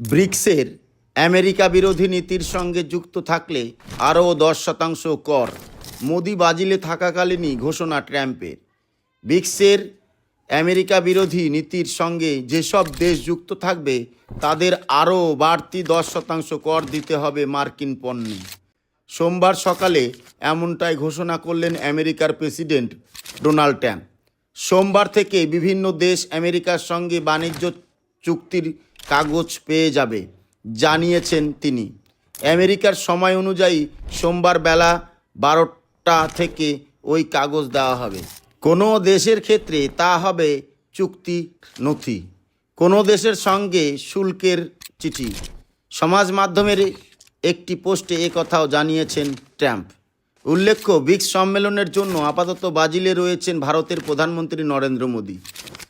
ব্রিক্সের America বিরোধী নীতির সঙ্গে যুক্ত থাকলে আরও দশ শতাংশ কর মোদি বাজিলে থাকাকালীনই ঘোষণা ট্রাম্পের। ব্রিক্সের আমেরিকা বিরোধী নীতির সঙ্গে যেসব দেশ যুক্ত থাকবে, তাদের আরও বাড়তি দশ শতাংশ কর দিতে হবে মার্কিন পণ্যে। সোমবার সকালে এমনটাই ঘোষণা করলেন আমেরিকার প্রেসিডেন্ট ডোনাল্ড ট্রাম্প। সোমবার থেকে বিভিন্ন দেশ আমেরিকার সঙ্গে বাণিজ্য চুক্তির কাগজ পেয়ে যাবে, জানিয়েছেন তিনি। আমেরিকার সময় অনুযায়ী সোমবার বেলা বারোটা থেকে ওই কাগজ দেওয়া হবে। কোনো দেশের ক্ষেত্রে তা হবে চুক্তি নথি। কোনো দেশের সঙ্গে শুল্কের চিঠি। সমাজ মাধ্যমের একটি পোস্টে কথাও জানিয়েছেন ট্রাম্প। উল্লেখ্য, ব্রিক্স সম্মেলনের জন্য আপাতত বাজিলে রয়েছেন ভারতের প্রধানমন্ত্রী নরেন্দ্র মোদী।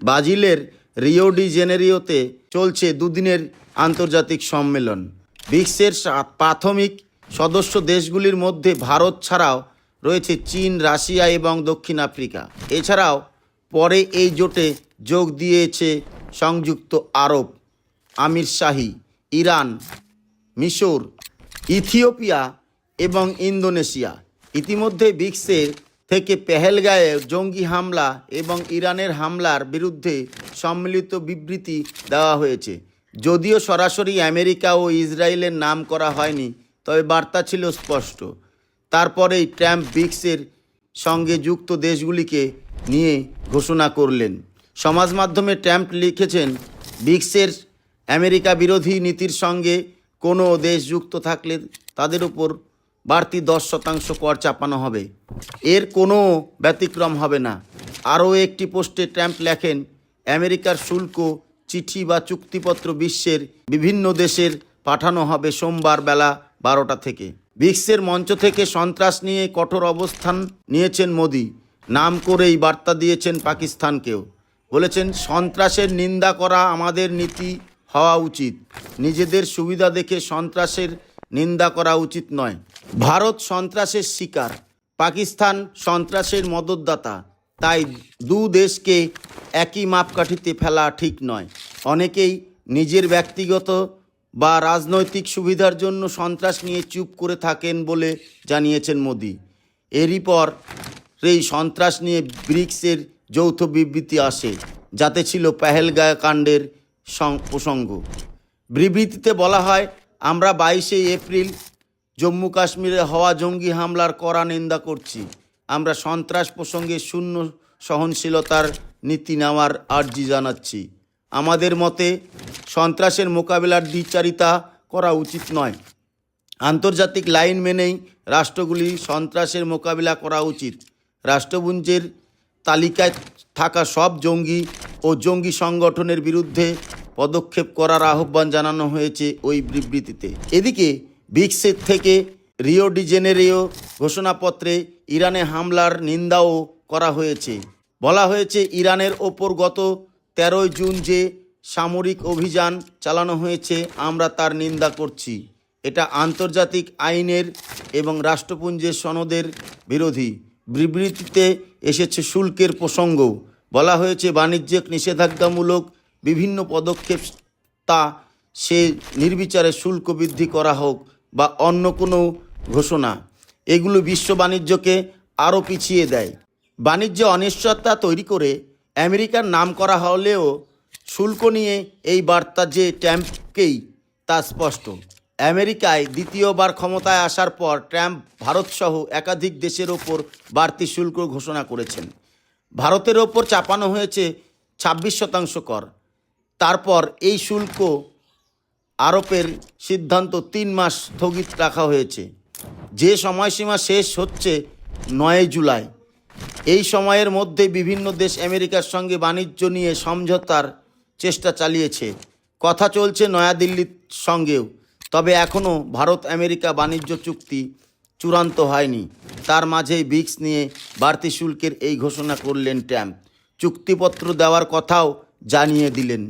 বাজিলের রিও ডি জেনেরিওতে চলছে দুদিনের আন্তর্জাতিক সম্মেলন। ব্রিক্সের প্রাথমিক সদস্য দেশগুলির মধ্যে ভারত ছাড়াও রয়েছে চীন, রাশিয়া এবং দক্ষিণ আফ্রিকা। এছাড়াও পরে এই জোটে যোগ দিয়েছে সংযুক্ত আরব, আমির শাহী, ইরান, মিশর, ইথিওপিয়া এবং ইন্দোনেশিয়া। ইতিমধ্যে ব্রিক্সের থেকে পেহেলগাঁয়ে জঙ্গি হামলা এবং ইরানের হামলার বিরুদ্ধে সম্মিলিত বিবৃতি দেওয়া হয়েছে। যদিও সরাসরি আমেরিকা ও ইসরায়েলের নাম করা হয়নি, তবে বার্তা ছিল স্পষ্ট। তারপরেই ট্রাম্প ব্রিক্সের সঙ্গে যুক্ত দেশগুলিকে নিয়ে ঘোষণা করলেন। সমাজ মাধ্যমে ট্রাম্প লিখেছেন, ব্রিক্সের আমেরিকা বিরোধী নীতির সঙ্গে কোনো দেশ যুক্ত থাকলে তাদের উপর বাড়তি দশ শতাংশ কর চাপানো হবে। এর কোনো ব্যতিক্রম হবে না। আরও একটি পোস্টে ট্রাম্প লেখেন, আমেরিকার শুল্ক, চিঠি বা চুক্তিপত্র বিশ্বের বিভিন্ন দেশের পাঠানো হবে সোমবার বেলা বারোটা থেকে। ব্রিক্সের মঞ্চ থেকে সন্ত্রাস নিয়ে কঠোর অবস্থান নিয়েছেন মোদি। নাম করেই বার্তা দিয়েছেন পাকিস্তানকেও। বলেছেন, সন্ত্রাসের নিন্দা করা আমাদের নীতি হওয়া উচিত। নিজেদের সুবিধা দেখে সন্ত্রাসের নিন্দা করা উচিত নয়। ভারত সন্ত্রাসের শিকার, পাকিস্তান সন্ত্রাসের মদতদাতা। তাই দু দেশকে একই মাপকাঠিতে ফেলা ঠিক নয়। অনেকেই নিজের ব্যক্তিগত বা রাজনৈতিক সুবিধার জন্য সন্ত্রাস নিয়ে চুপ করে থাকেন বলে জানিয়েছেন মোদি। এরই পর এই সন্ত্রাস নিয়ে ব্রিক্সের যৌথ বিবৃতি আসে, যাতে ছিল পেহেলগা কাণ্ডের প্রসঙ্গ বিবৃতিতে বলা হয়, আমরা বাইশে এপ্রিল জম্মু কাশ্মীরে হওয়া জঙ্গি হামলার কড়া নিন্দা করছি। আমরা সন্ত্রাস প্রসঙ্গে শূন্য সহনশীলতার নীতি নেওয়ার আর্জি জানাচ্ছি। আমাদের মতে সন্ত্রাসের মোকাবিলার দ্বিচারিতা করা উচিত নয়। আন্তর্জাতিক লাইন মেনেই রাষ্ট্রগুলি সন্ত্রাসের মোকাবিলা করা উচিত। রাষ্ট্রপুঞ্জের তালিকায় থাকা সব জঙ্গি ও জঙ্গি সংগঠনের বিরুদ্ধে পদক্ষেপ করার আহ্বান জানানো হয়েছে ওই বিবৃতিতে। এদিকে ব্রিক্সের থেকে রিও ডি জেনেরিও ঘোষণাপত্রে ইরানে হামলার নিন্দাও করা হয়েছে। বলা হয়েছে, ইরানের ওপর গত তেরোই জুন যে সামরিক অভিযান চালানো হয়েছে, আমরা তার নিন্দা করছি। এটা আন্তর্জাতিক আইনের এবং রাষ্ট্রপুঞ্জের সনদের বিরোধী। বিবৃতিতে এসেছে শুল্কের প্রসঙ্গ। বলা হয়েছে, বাণিজ্যিক নিষেধাজ্ঞামূলক বিভিন্ন পদক্ষেপ তা সে নির্বিচারে শুল্ক বৃদ্ধি করা হোক। বা অন্য কোনো ঘোষণা, এগুলো বিশ্ব বাণিজ্যকে আরও পিছিয়ে দেয়। বাণিজ্য অনিশ্চয়তা তৈরি করে আমেরিকার নাম করা হলেও শুল্ক নিয়ে এই বার্তা যে ট্যাম্পকেই তা স্পষ্ট। আমেরিকায় দ্বিতীয়বার ক্ষমতায় আসার পর ট্রাম্প ভারতসহ একাধিক দেশের ওপর বাড়তি শুল্ক ঘোষণা করেছেন। ভারতের ওপর চাপানো হয়েছে ছাব্বিশ শতাংশ কর। তারপর এই শুল্ক আরোপের সিদ্ধান্ত তিন মাস স্থগিত রাখা হয়েছে। যে সময়সীমা শেষ হচ্ছে নয় জুলাই। এই সময়ের মধ্যে বিভিন্ন দেশ আমেরিকার সঙ্গে বাণিজ্য নিয়ে সমঝোতার চেষ্টা চালিয়েছে। কথা চলছে নয়াদিল্লির সঙ্গেও, তবে এখনও ভারত আমেরিকা বাণিজ্য চুক্তি চূড়ান্ত হয়নি। তার মাঝেই ব্রিক্স নিয়ে বাড়তি শুল্কের এই ঘোষণা করলেন ট্রাম্প। চুক্তিপত্র দেওয়ার কথাও জানিয়ে দিলেন।